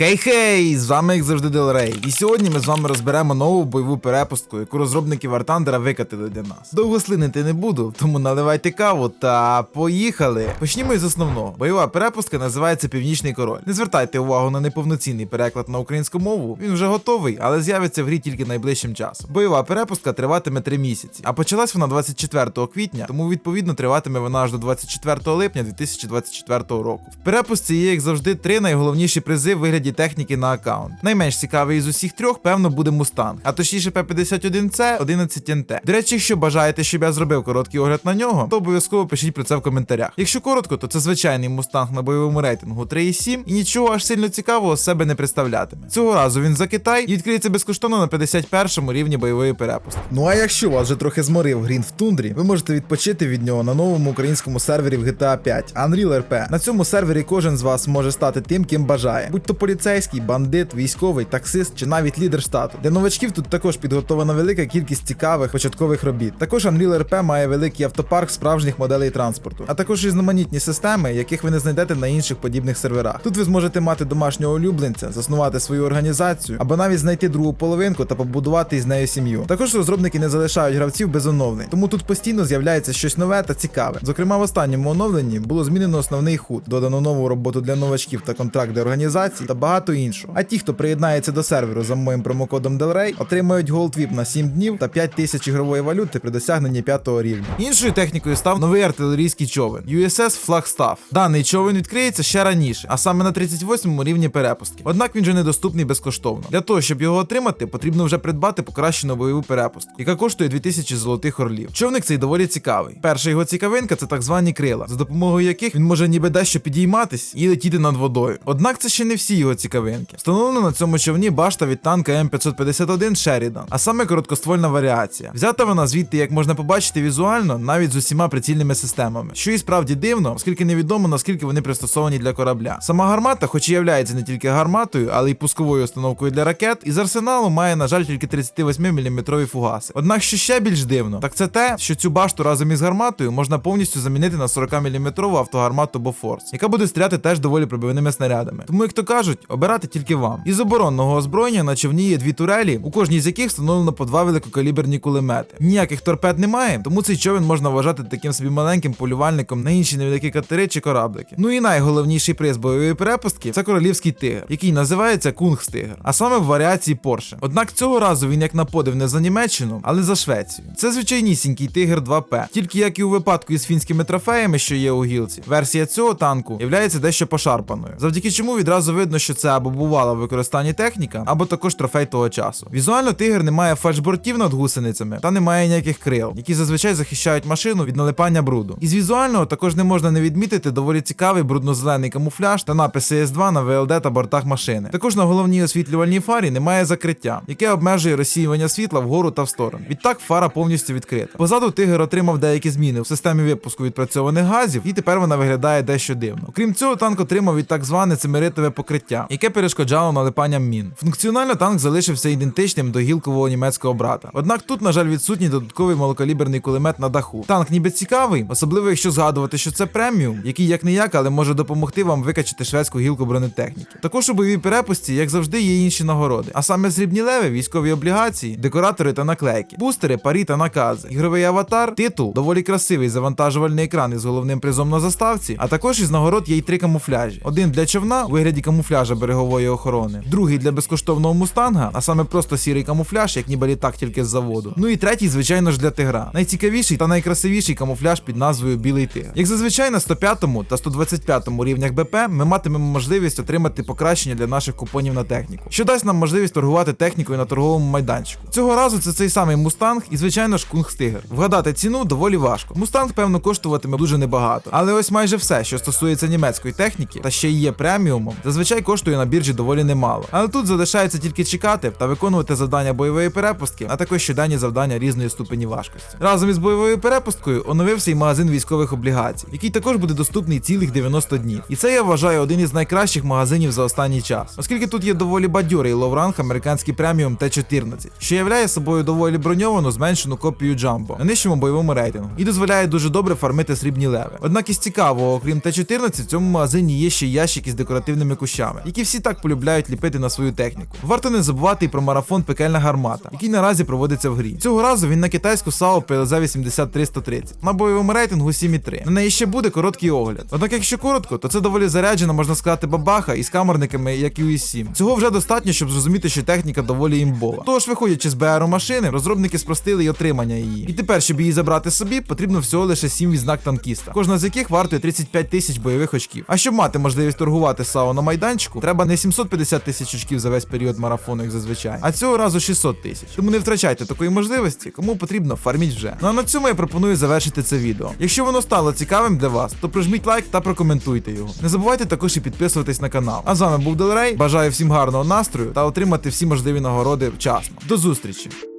Хей-хей! З вами як завжди Делрей. І сьогодні ми з вами розберемо нову бойову перепустку, яку розробники Вартандера викатили для нас. Довго слинити не буду, тому наливайте каву та поїхали. Почнімо із основного. Бойова перепустка називається Північний Король. Не звертайте увагу на неповноцінний переклад на українську мову. Він вже готовий, але з'явиться в грі тільки найближчим часом. Бойова перепустка триватиме 3 місяці, а почалась вона 24 квітня, тому відповідно триватиме вона аж до 24 липня 2024 року. В перепустці є, як завжди, три найголовніші призи вигляді техніки на аккаунт. Найменш цікавий із усіх трьох, певно, буде Мустанг, а точніше П-51С 11 НТ. До речі, якщо бажаєте, щоб я зробив короткий огляд на нього, то обов'язково пишіть про це в коментарях. Якщо коротко, то це звичайний мустанг на бойовому рейтингу 3,7 і нічого аж сильно цікавого себе не представлятиме. Цього разу він за Китай і відкриється безкоштовно на 51 рівні бойової перепустки. Ну а якщо вас вже трохи зморив грін в тундрі, ви можете відпочити від нього на новому українському сервері в GTA 5 Unreal RP. На цьому сервері кожен з вас може стати тим, ким бажає, будь то поліцейський, бандит, військовий, таксист чи навіть лідер штату. Для новачків тут також підготовлена велика кількість цікавих початкових робіт. Також Unreal RP має великий автопарк справжніх моделей транспорту, а також різноманітні системи, яких ви не знайдете на інших подібних серверах. Тут ви зможете мати домашнього улюбленця, заснувати свою організацію або навіть знайти другу половинку та побудувати із нею сім'ю. Також розробники не залишають гравців без оновлень, тому тут постійно з'являється щось нове та цікаве. Зокрема, в останньому оновленні було змінено основний худ, додано нову роботу для новачків та контракт для організацій та багато іншого. А ті, хто приєднається до серверу за моїм промокодом Delray, отримають Gold VIP на 7 днів та 5 тисяч ігрової валюти при досягненні 5 рівня. Іншою технікою став новий артилерійський човен USS Flagstaff. Даний човен відкриється ще раніше, а саме на 38 рівні перепустки. Однак він же недоступний безкоштовно. Для того, щоб його отримати, потрібно вже придбати покращену бойову перепустку, яка коштує 2000 золотих орлів. Човник цей доволі цікавий. Перша його цікавинка це так звані крила, за допомогою яких він може ніби дещо підійматись і летіти над водою. Однак це ще не всі його цікавинки. Встановлено на цьому човні башта від танка М551 Sheridan, а саме короткоствольна варіація. Взята вона звідти, як можна побачити візуально, навіть з усіма прицільними системами, що і справді дивно, оскільки невідомо наскільки вони пристосовані для корабля. Сама гармата, хоч і являється не тільки гарматою, але й пусковою установкою для ракет, із арсеналу має, на жаль, тільки 38 мм фугаси. Однак, що ще більш дивно, так це те, що цю башту разом із гарматою можна повністю замінити на 40 мм автогармату Bofors, яка буде стріляти теж доволі пробивними снарядами. Тому, як то кажуть, обирати тільки вам. Із оборонного озброєння на човні є дві турелі, у кожній з яких встановлено по два великокаліберні кулемети. Ніяких торпед немає, тому цей човен можна вважати таким собі маленьким полювальником на інші невеликі катери чи кораблики. Ну і найголовніший приз бойової перепустки це королівський тигр, який називається Кунгстигр, а саме в варіації Porsche. Однак цього разу він як на подив не за Німеччину, але за Швецію. Це звичайнісінький тигр 2П. Тільки як і у випадку із фінськими трофеями, що є у гілці, версія цього танку є дещо пошарпаною, завдяки чому відразу видно, що це або бувала в використанні техніка, або також трофей того часу. Візуально тигр не має фальшбортів над гусеницями та не має ніяких крил, які зазвичай захищають машину від налипання бруду. Із візуального також не можна не відмітити доволі цікавий брудно-зелений камуфляж та написи S2 на ВЛД та бортах машини. Також на головній освітлювальній фарі немає закриття, яке обмежує розсіювання світла вгору та в сторону. Відтак фара повністю відкрита. Позаду тигр отримав деякі зміни в системі випуску відпрацьованих газів, і тепер вона виглядає дещо дивно. Окрім цього, танк отримав від так зване цимеритове покриття, яке перешкоджало налипанням мін. Функціонально танк залишився ідентичним до гілкового німецького брата. Однак тут, на жаль, відсутній додатковий малокаліберний кулемет на даху. Танк ніби цікавий, особливо якщо згадувати, що це преміум, який як не як, але може допомогти вам викачати шведську гілку бронетехніки. Також у бойовій перепусті, як завжди, є інші нагороди, а саме срібні леви, військові облігації, декоратори та наклейки, бустери, парі та накази, ігровий аватар, титул, доволі красивий завантажувальний екран із головним призом на заставці, а також із нагород є й три камуфляжі: один для човна у вигляді камуфляжа берегової охорони, другий для безкоштовного мустанга, а саме просто сірий камуфляж, як ніби літак тільки з заводу. Ну і третій, звичайно ж, для тигра. Найцікавіший та найкрасивіший камуфляж під назвою Білий тигр. Як зазвичай на 105 та 125 рівнях БП ми матимемо можливість отримати покращення для наших купонів на техніку, що дасть нам можливість торгувати технікою на торговому майданчику. Цього разу це цей самий мустанг і, звичайно ж, кунгстигер. Вгадати ціну доволі важко. Мустанг, певно, коштуватиме дуже небагато. Але ось майже все, що стосується німецької техніки, та ще й є преміумом, зазвичай коштує на біржі доволі немало. Але тут залишається тільки чекати та виконувати завдання бойової перепустки, а також щоденні завдання різної ступені важкості. Разом із бойовою перепусткою оновився і магазин військових облігацій, який також буде доступний цілих 90 днів. І це я вважаю один із найкращих магазинів за останній час, оскільки тут є доволі бадьорий ловранг американський преміум Т-14, що являє собою доволі броньовану зменшену копію Джамбо на нижчому бойовому рейтингу і дозволяє дуже добре фармити срібні леви. Однак із цікавого, окрім Т-14, в цьому магазині є ще й ящик із декоративними кущами, які всі так полюбляють ліпити на свою техніку. Варто не забувати і про марафон Пекельна гармата, який наразі проводиться в грі. Цього разу він на китайську САО ПЛЗ 80330 на бойовому рейтингу 7,3. На неї ще буде короткий огляд. Однак, якщо коротко, то це доволі заряджена, можна сказати, бабаха із камерниками, як і у i7. Цього вже достатньо, щоб зрозуміти, що техніка доволі імбова. Тож, виходячи з БРу машини, розробники спростили й отримання її. І тепер, щоб її забрати собі, потрібно всього лише 7 відзнак танкіста, кожна з яких вартує 35 тисяч бойових очків. А щоб мати можливість торгувати САО на майданчику, треба не 750 тисяч очків за весь період марафону, як зазвичай, а цього разу 600 тисяч. Тому не втрачайте такої можливості, кому потрібно, фарміть вже. Ну а на цьому я пропоную завершити це відео. Якщо воно стало цікавим для вас, то прожміть лайк та прокоментуйте його. Не забувайте також і підписуватись на канал. А з вами був Делрей. Бажаю всім гарного настрою та отримати всі можливі нагороди вчасно. До зустрічі!